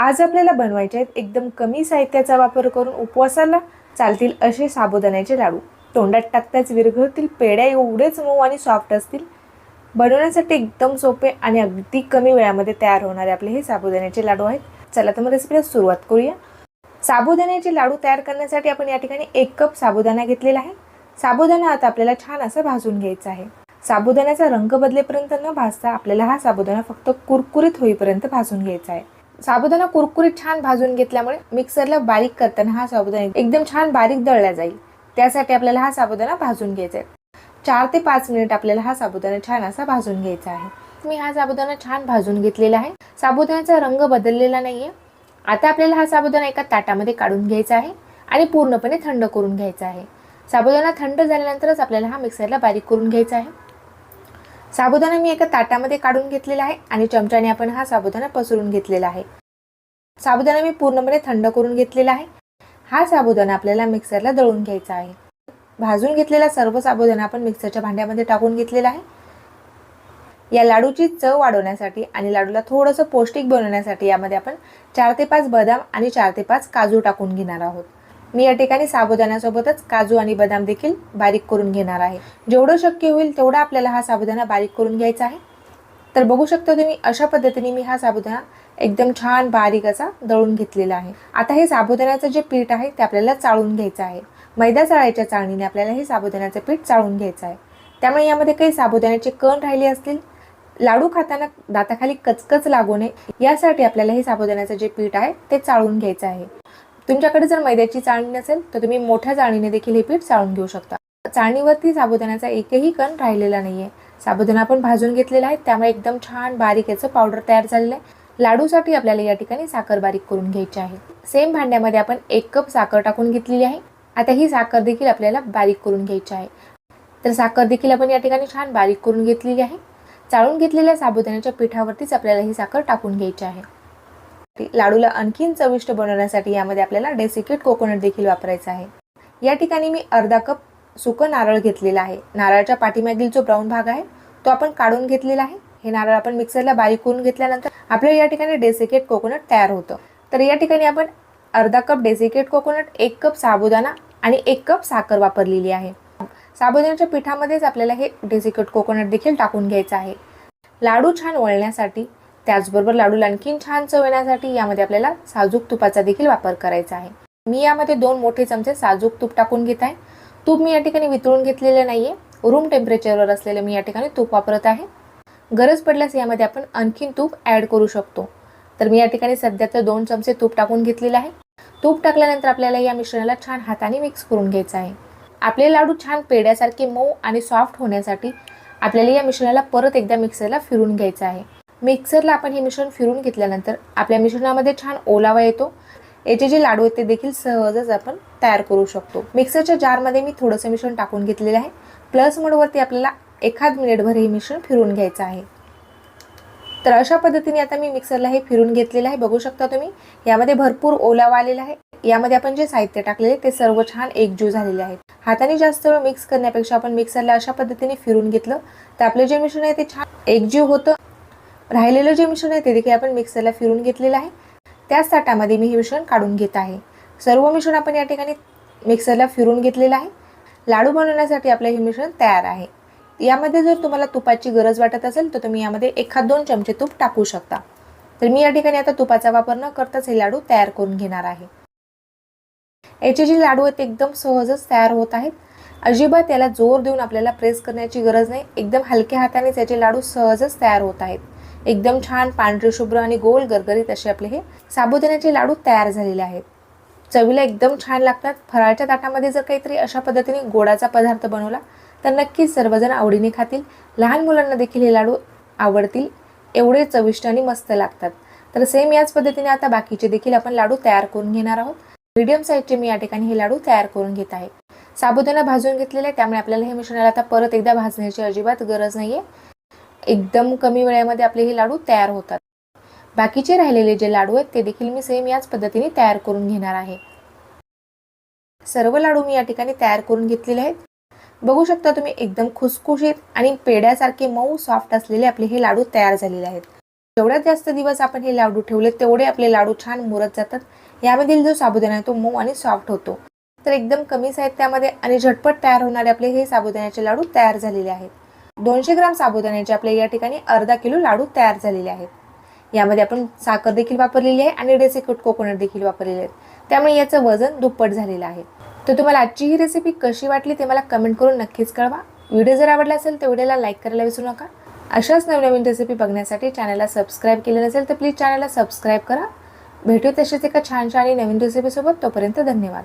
आज आपल्याला बनवायचे आहेत एकदम कमी साहित्याचा वापर करून उपवासाला चालतील असे साबुदाण्याचे लाडू. तोंडात टाकताच विरघळतील पेड्या एवढेच मऊ आणि सॉफ्ट असतील. बनवण्यासाठी एकदम सोपे आणि अगदी कमी वेळामध्ये तयार होणारे आपले हे साबुदाण्याचे लाडू आहेत. चला तर मग रेसिपीला सुरुवात करूया. साबुदाण्याचे लाडू तयार करण्यासाठी आपण या ठिकाणी एक कप साबुदाणा घेतलेला आहे. साबुदाणा आता आपल्याला छान असं भाजून घ्यायचा आहे. साबुदाण्याचा रंग बदलेपर्यंत न भाजता आपल्याला हा साबुदाणा फक्त कुरकुरीत होईपर्यंत भाजून घ्यायचा आहे. साबुदाणा कुरकुरीत छान भाजून घेतल्यामुळे मिक्सरला बारीक करताना हा साबुदाणा एकदम छान बारीक दळला जाईल. त्यासाठी आपल्याला हा साबुदाणा भाजून घ्यायचा आहे. चार ते पाच मिनिट आपल्याला हा साबुदाणा छान असा भाजून घ्यायचा आहे. मी हा साबुदाणा छान भाजून घेतलेला आहे. साबुदाण्याचा रंग बदललेला नाहीये. आता आपल्याला हा साबुदाणा एका ताटामध्ये काढून घ्यायचा आहे आणि पूर्णपणे थंड करून घ्यायचा आहे. साबुदाणा थंड झाल्यानंतरच आपल्याला हा मिक्सरला बारीक करून घ्यायचा आहे. साबुदाणा मी एका ताटामध्ये काढून घेतलेला आहे आणि चमच्याने आपण हा साबुदाणा पसरून घेतलेला आहे. साबुदाणा मी पूर्णपणे थंड करून घेतलेला आहे. हा साबुदाणा आपल्याला मिक्सरला दळून घ्यायचा आहे. भाजून घेतलेला सर्व साबुदाणा आपण मिक्सरच्या भांड्यामध्ये टाकून घेतलेला आहे. या लाडूची चव वाढवण्यासाठी आणि लाडूला थोडंसं पौष्टिक बनवण्यासाठी यामध्ये आपण चार ते पाच बदाम आणि चार ते पाच काजू टाकून घेणार आहोत. मी या ठिकाणी साबुदाण्यासोबतच काजू आणि बदाम देखील बारीक करून घेणार आहे. जेवढं शक्य होईल तेवढा आपल्याला हा साबुदाणा बारीक करून घ्यायचा आहे. तर बघू शकता तुम्ही अशा पद्धतीने मी हा साबुदाणा एकदम छान बारीक असा दळून घेतलेला आहे. आता हे साबुदाण्याचं जे पीठ आहे ते आपल्याला चाळून घ्यायचं आहे. मैदा चाळायच्या चाळणीने आपल्याला हे साबुदाण्याचं पीठ चाळून घ्यायचं आहे. त्यामुळे यामध्ये काही साबुदाण्याचे कण राहिले असतील लाडू खाताना दाताखाली कचकच लागू नये. यासाठी आपल्याला हे साबुदाण्याचं जे पीठ आहे ते चाळून घ्यायचं आहे. तुमच्याकडे जर मैद्याची चाळणी नसेल तर तुम्ही मोठ्या चाळणीने देखील हे पीठ चाळून घेऊ शकता. चाळणीवरती साबुदाण्याचा एकही कण राहिलेला नाहीये. साबुदाणा आपण भाजून घेतलेला आहे. त्यामुळे एकदम छान बारीक याचं पावडर तयार झालेलं आहे. लाडूसाठी आपल्याला या ठिकाणी साखर बारीक करून घ्यायची आहे. सेम भांड्यामध्ये आपण एक कप साखर टाकून घेतलेली आहे. आता ही साखर देखील आपल्याला बारीक करून घ्यायची आहे. तर साखर देखील आपण या ठिकाणी छान बारीक करून घेतलेली आहे. चाळून घेतलेल्या साबुदाण्याच्या पिठावरतीच आपल्याला ही साखर टाकून घ्यायची आहे. लाडूला आणखीन चविष्ट बनवण्यासाठी यामध्ये आपल्याला डेसिकेट कोकोनट देखील वापरायचा आहे. या ठिकाणी मी अर्धा कप सुकं नारळ घेतलेला आहे. नारळाच्या पाठीमागील जो ब्राऊन भाग आहे तो आपण काढून घेतलेला आहे. हे नारळ आपण मिक्सरला बारीक करून घेतल्यानंतर आपल्याला या ठिकाणी डेसिकेट कोकोनट तयार होतं. तर या ठिकाणी आपण अर्धा कप डेसिकेट कोकोनट एक कप साबुदाणा आणि एक कप साखर वापरलेली आहे. साबुदाण्याच्या पिठामध्येच आपल्याला हे डेसिकेट कोकोनट देखील टाकून घ्यायचं आहे. लाडू छान वळण्यासाठी त्याचबरोबर लाडूला आणखीन छान चव येण्यासाठी यामध्ये आपल्याला साजूक तुपाचा देखील वापर करायचा आहे. मी यामध्ये दोन मोठे चमचे साजूक तूप टाकून घेत आहे. तूप मी या ठिकाणी वितळून घेतलेले नाहीये. रूम टेम्परेचरवर असलेले मी या ठिकाणी तूप वापरत आहे. गरज पडल्यास यामध्ये आपण आणखीन तूप ॲड करू शकतो. तर मी या ठिकाणी सध्या तर दोन चमचे तूप टाकून घेतलेलं आहे. तूप टाकल्यानंतर आपल्याला या मिश्रणाला छान हाताने मिक्स करून घ्यायचं आहे. आपले लाडू छान पेड्यासारखे मऊ आणि सॉफ्ट होण्यासाठी आपल्याला या मिश्रणाला परत एकदा मिक्सरला फिरून घ्यायचं आहे. मिक्सरला आपण हे मिश्रण फिरून घेतल्यानंतर आपल्या मिश्रणामध्ये छान ओलावा येतो. याचे जे लाडू आहेत ते देखील सहजच आपण तयार करू शकतो. मिक्सरच्या जारमध्ये मी थोडंसं मिश्रण टाकून घेतलेलं आहे. प्लस मोडवरती आपल्याला एखाद मिनिटभर हे मिश्रण फिरून घ्यायचं आहे. तर अशा पद्धतीने आता मी मिक्सरला हे फिरून घेतलेलं आहे. बघू शकता तुम्ही यामध्ये भरपूर ओलावा आलेला आहे. यामध्ये आपण जे साहित्य टाकलेले ते सर्व छान एकजीव झालेले आहेत. हाताने जास्त वेळ मिक्स करण्यापेक्षा आपण मिक्सरला अशा पद्धतीने फिरून घेतलं तर आपलं जे मिश्रण आहे ते छान एकजीव होतं. राहिलेलं जे मिश्रण आहे ते देखील आपण मिक्सरला फिरून घेतलेलं आहे. त्याच ताटामध्ये मी हे मिश्रण काढून घेत आहे. सर्व मिश्रण आपण या ठिकाणी मिक्सरला फिरून घेतलेलं आहे. लाडू बनवण्यासाठी आपलं हे मिश्रण तयार आहे. यामध्ये जर तुम्हाला तुपाची गरज वाटत असेल तर तुम्ही यामध्ये एखाद दोन चमचे तूप टाकू शकता. तर मी या ठिकाणी आता तुपाचा वापर न करताच हे लाडू तयार करून घेणार आहे. याचे जे लाडू आहेत ते एकदम सहजच तयार होत आहेत. अजिबात याला जोर देऊन आपल्याला प्रेस करण्याची गरज नाही. एकदम हलक्या हातानेच याचे लाडू सहजच तयार होत आहेत. एकदम छान पांढरे शुभ्र आणि गोल गरगरीत असे आपले हे साबुदाण्याचे लाडू तयार झालेले आहेत. चवीला एकदम छान लागतात. फराळच्या ताटामध्ये जर काहीतरी अशा पद्धतीने गोडाचा पदार्थ बनवला तर नक्कीच सर्वजण आवडीने खातील. लहान मुलांना देखील हे लाडू आवडतील. एवढे चविष्ट आणि मस्त लागतात. तर सेम याच पद्धतीने आता बाकीचे देखील आपण लाडू तयार करून घेणार आहोत. मीडियम साईजचे मी या ठिकाणी हे लाडू तयार करून घेत आहे. साबुदाणा भाजून घेतलेला आहे त्यामुळे आपल्याला हे मिश्रणाला आता परत एकदा भाजण्याची अजिबात गरज नाहीये. एकदम कमी वेळेमध्ये आपले हे लाडू तयार होतात. बाकीचे राहिलेले जे लाडू आहेत ते देखील मी सेम याच पद्धतीने तयार करून घेणार आहे. सर्व लाडू मी या ठिकाणी तयार करून घेतलेले आहेत. बघू शकता तुम्ही एकदम खुसखुशीत आणि पेड्यासारखे मऊ सॉफ्ट असलेले आपले हे लाडू तयार झालेले आहेत. जेवढ्यात जास्त दिवस आपण हे लाडू ठेवले तेवढे आपले लाडू छान मुरत जातात. यामधील जो साबुदाणा आहे तो मऊ आणि सॉफ्ट होतो. तर एकदम कमी साहित्यामध्ये आणि झटपट तयार होणारे आपले हे साबुदाण्याचे लाडू तयार झालेले आहेत. दोनशे ग्राम साबुदाण्याचे आपले या ठिकाणी अर्धा किलो लाडू तयार झालेले आहेत. यामध्ये आपण साखर देखील वापरलेली आहे आणि डेसिकट कोकोनट देखील वापरलेले आहेत. त्यामुळे याचं वजन दुप्पट झालेलं आहे. तर तुम्हाला आजची ही रेसिपी कशी वाटली ते मला कमेंट करून नक्कीच कळवा. व्हिडिओ जर आवडला असेल तर व्हिडिओला लाईक करायला विसरू नका. अशाच नवनवीन रेसिपी बघण्यासाठी चॅनलला सबस्क्राईब केलं नसेल तर प्लीज चॅनलला सबस्क्राईब करा. भेटू तसेच एका छानशा आणि नवीन रेसिपीसोबत तोपर्यंत धन्यवाद.